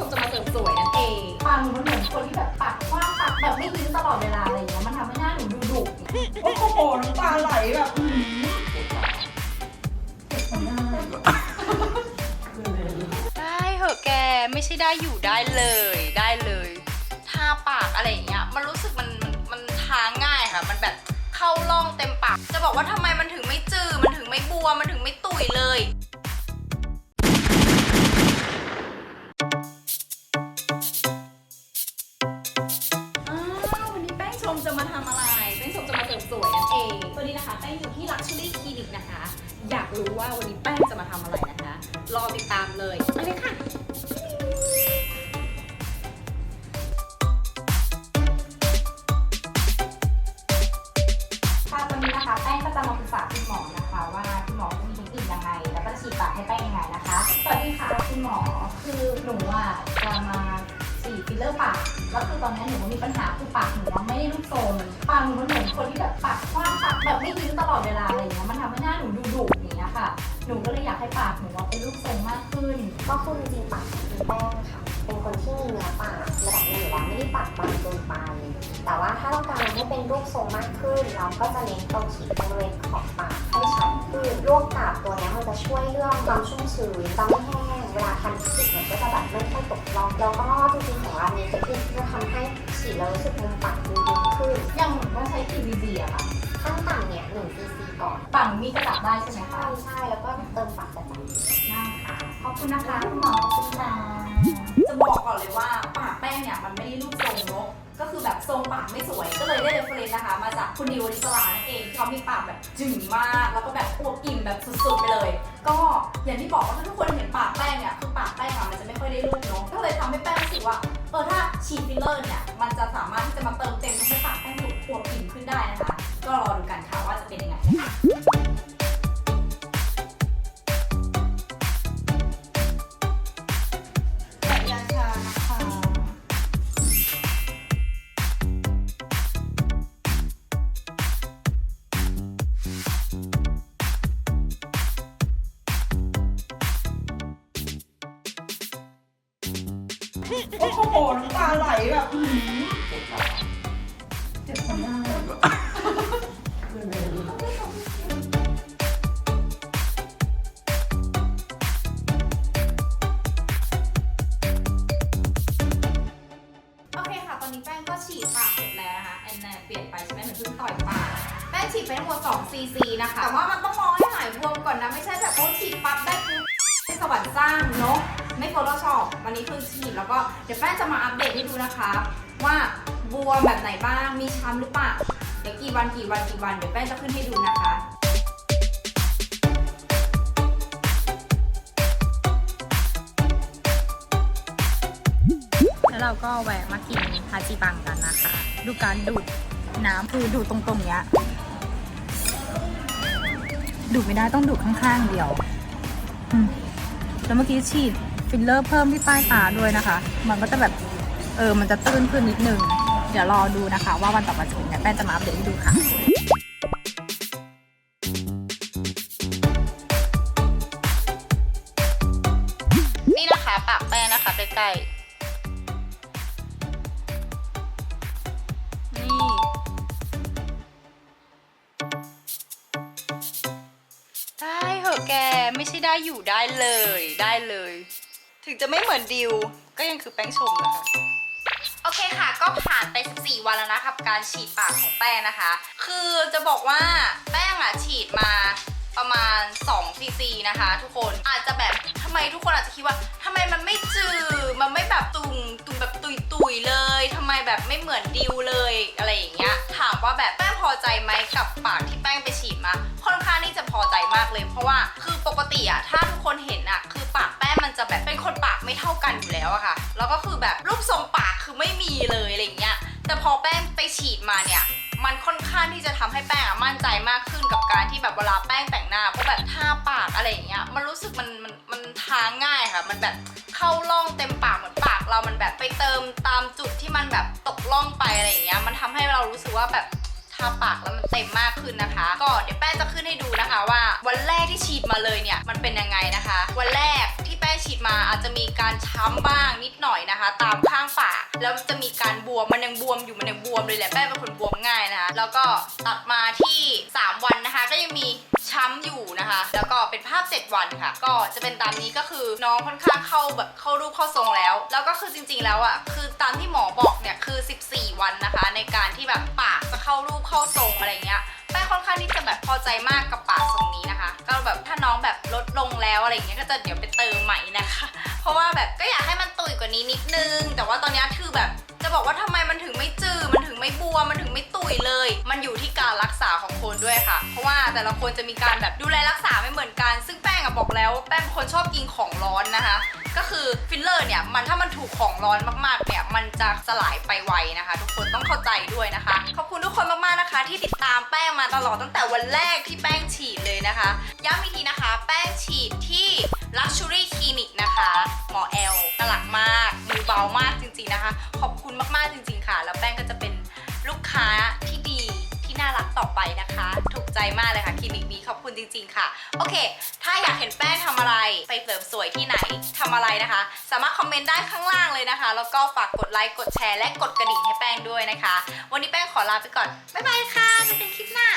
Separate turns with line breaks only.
ชมจะมาเสริมสวยนั่นเอง
ปากหนูมันเหมือนคนที่แบบปากกว้างปากแบบไม่ยิ้มตลอดเวลาอะไรอย่างเงี้ยมันทำให้หน้าหนูดูดุ
โอ้โหน้ำตาไหลแบบ
ได้เหอะแกไม่ใช่ได้อยู่ได้เลยได้เลยทาปากอะไรอย่างเงี้ยมันรู้สึกมันมันมันทาง่ายค่ะ มันแบบเข้าร่องเต็มปาก จะบอกว่าทำไมมันถึงไม่จืดมันถึงไม่บวม วนี้นะคะแป้งอยู่ที่ Luxury Clinic นะคะ อยากรู้ว่าวันนี้แป้งจะมาทำอะไรนะคะ รอติดตามเลยไปเลยค่ะ
ค่ะวันนี้นะคะแป้งก็จะมาปรึกษาคุณหมอนะคะว่าคุณหมอจะมีเทคนิคยังไง แล้วก็ฉีดปากให้แป้งยังไงนะคะสวัสดีค่ะคุณหมอคือหนูอะจะมาฉีดฟิลเลอร์ปากแล้วคือตอนนี้หนูมีปัญหาคือปากหนูอะไม่ได้รูปทรงปากหนูมันเหมือนคนที่แบบปากกว้างปาก แบบไม่ยิ้มตลอดเวลาอะไรอย่างเงี้ยมันทำให้หน้าหนูดูดุอย่างเงี้ยค่ะ หนูก็เลยอยากให้ปากหนูอะเป็นรูปทรงมากขึ้น
ก็คือจริงๆปากของคุณแป้งค่ะ เป็นคนที่มีเนื้อปากระดับหนึ่งอยู่แล้วไม่ได้ปากบางเกินไป แต่ว่าถ้าต้องการให้เป็นรูปทรงมากขึ้น เราก็จะเน้นตรงขีดบริเวณขอบปากให้ชัดขึ้นร่วมกับตัวเนี้ยมันจะช่วยเรื่องความชุ่มชื้นจะไม่แห้งเวลาทำฉีดมันก็จะแบบไม่ค่อยตกล่องแล้วก็จริงๆของเรามีเทคนิคที่จะทำให้ฉีดแล้วรู้สึกมุมปากดูดีขึ้น
อย่างหนูก็ใช้ PVC อะค่ะ
ขั้นต่ำเนี่ย1 cc ก่อน
ปากหนูมีกระดับได้ใช่ไหมคะ
ใช่ใช่แล้วก็เติมปากแบบนี้
ได้ค่ะขอบคุณนะคะคุณหมอขอบคุณค่ะ
จะบอกก่อนเลยว่าปากแป้งเนี่ยมันไม่ได้รูปทรงเนกก็คือแบบทรงปากไม่สวยก็เลยได้เรฟเฟรนนะคะ มาจากคุณดิวอริสลานั่นเองเขามีปากแบบจึ๋งมาก แล้วก็แบบอวบอิ่มแบบสุดๆไปเลย ก็อย่างที่บอกว่าถ้าทุกคนเห็นปากแป้งเนี่ยคือปากแป้งอะมันจะไม่ค่อยได้รูปเนกก็เลยทำให้แป้งรู้สึกว่าเออถ้าฉีดฟิลเลอร์เนี่ยมันจะสามารถที่จะมาเติมเต็มทำให้ปากแป้งดูอวบ
โอ้โหน้ำตาไหลแบบอื้อหือเจ็บคนหน้า
โอเคค่ะ ตอนนี้แป้งก็ฉีดปากเสร็จแล้วนะคะแอนนาเปลี่ยนไปใช่ไหมเหมือนเพิ่งต่อยปากแป้งฉีดไปทั้งหมด2 cc นะคะ แต่ว่ามันต้องมองให้หายบวมก่อนนะ ไม่ใช่แบบโอ้ฉีดปั๊บได้ปุ๊บ สวรรค์สร้างเนาะไม่โฟโต้ช็อปวันนี้คือฉีดแล้วก็เดี๋ยวแป้งจะมาอัปเดตให้ดูนะคะ ว่าบวมแบบไหนบ้างมีช้ำหรือเปล่าเดี๋ยวกี่วันกี่วันกี่วันเดี๋ยวแป้งจะขึ้นให้ดูนะคะ
แล้วเราก็แวะมากินฮาจิบังกันนะคะ ดูการดูดน้ำคือดูดตรงๆเนี้ยดูดไม่ได้ต้องดูดข้างๆเดียว อืม แล้วเมื่อกี้ฉีดฟิลเลอร์เพิ่มที่ใต้ตาด้วยนะคะ มันก็จะแบบเออมันจะตื้นขึ้นนิดนึง เดี๋ยวรอดูนะคะ ว่าวันต่อไปจะเป็นยังไงแป้งจะมาอัปเดตให้ดูค่ะ
นี่นะคะปากแป้งนะคะใกล้ๆ ไม่ใช่ได้อยู่ได้เลยได้เลย ถึงจะไม่เหมือนดิว ก็ยังคือแป้งชมนะคะ โอเคค่ะ ก็ผ่านไป 14 วันแล้วนะคะกับการฉีดปากของแป้งนะคะ คือจะบอกว่าแป้งอะฉีดมาประมาณ2ซีซีนะคะ ทุกคนอาจจะแบบทำไมทุกคนอาจจะคิดว่าทำไมมันไม่จืดมันไม่แบบตุงตุงแบบตุยตุยๆเลยทำไมแบบไม่เหมือนดิวเลยอะไรอย่างเงี้ยถามว่าแบบแป้งพอใจไหมกับปากที่แป้งไปฉีด ติอะถ้าทุกคนเห็นอะคือปากแป้งมันจะแบบเป็นคนปากไม่เท่ากันอยู่แล้วอะค่ะ แล้วก็คือแบบรูปทรงปากคือไม่มีเลยอะไรเงี้ย แต่พอแป้งไปฉีดมาเนี่ยมันค่อนข้างที่จะทำให้แป้งอะมั่นใจมากขึ้นกับการที่แบบเวลาแป้งแต่งหน้าเพราะแบบทาปากอะไรอย่างเงี้ยมันรู้สึกมันมันมันทาง่ายค่ะ มันแบบเข้าร่องเต็มปากเหมือนปากเรามันแบบไปเติมตามจุดที่มันแบบตกร่องไปอะไรอย่างเงี้ยมันทำให้เรารู้สึกว่าแบบาปากแล้วมันเต็มมากขึ้นนะคะ ก็เดี๋ยวแป้งจะขึ้นให้ดูนะคะว่า วันแรกที่ฉีดมาเลยเนี่ยมันเป็นยังไงนะคะ วันแรกที่แป้งฉีดมาอาจจะมีการช้ำบ้างนิดหน่อยนะคะ ตามข้างปากแล้วจะมีการบวมมันยังบวมอยู่มันยังบวมเลยแหละแป้งเป็นคนบวมง่ายนะคะแล้วก็ตัดมาที่ 3 วันนะคะ ก็ยังมี ช้ำอยู่นะคะ แล้วก็เป็นภาพ 7 วันค่ะ ก็จะเป็นตามนี้ก็คือน้องค่อนข้างเข้าแบบเข้ารูปเข้าทรงแล้ว แล้วก็คือจริงๆแล้วอะคือตามที่หมอบอกเนี่ยคือ 14 วันนะคะ ในการที่แบบปากจะเข้ารูปเข้าทรงอะไรเงี้ยแป้งค่อนข้างที่จะแบบพอใจมากกับปากทรงนี้นะคะ ก็แบบถ้าน้องแบบลดลงแล้วอะไรเงี้ยก็จะเดี๋ยวไปเติมใหม่นะคะ เพราะว่าแบบก็อยากให้มันตุยกว่านี้นิดนึง แต่ว่าตอนนี้คือแบบจะบอกว่าทำไมมันถึงไม่จืดมันถึงไม่บวมมันถึงไม่ตุยเลย มันอยู่ที่การรักษาของคนด้วยค่ะ เพราะว่า แต่ละคนจะมีการแบบดูแลรักษาไม่เหมือนกัน ซึ่งแป้งอะบอกแล้วว่าแป้งเป็นคนชอบกินของร้อนนะคะ ก็คือฟิลเลอร์เนี่ยมันถ้ามันถูกของร้อนมากๆเนี่ยมันจะสลายไปไวนะคะ ทุกคนต้องเข้าใจด้วยนะคะ ขอบคุณทุกคนมากๆนะคะ ที่ติดตามแป้งมาตลอดตั้งแต่วันแรกที่แป้งฉีดเลยนะคะย้ำอีกทีนะคะ แป้งฉีดที่ Luxury Clinic นะคะหมอแอลน่ารักมากมือเบามากจริงๆนะคะ ขอบคุณมากๆจริงๆค่ะ แล้วแป้งก็จะเป็นลูกค้าที่ดีที่น่ารักต่อไปนะคะ ใจมากเลยค่ะคลินิกนี้ขอบคุณจริง ๆ ค่ะ โอเค ถ้าอยากเห็นแป้งทำอะไรไปเสริมสวยที่ไหนทำอะไรนะคะ สามารถคอมเมนต์ได้ข้างล่างเลยนะคะ แล้วก็ฝากกดไลค์กดแชร์และกดกระดิ่งให้แป้งด้วยนะคะ วันนี้แป้งขอลาไปก่อนบ๊ายบายค่ะเจอกันคลิปหน้า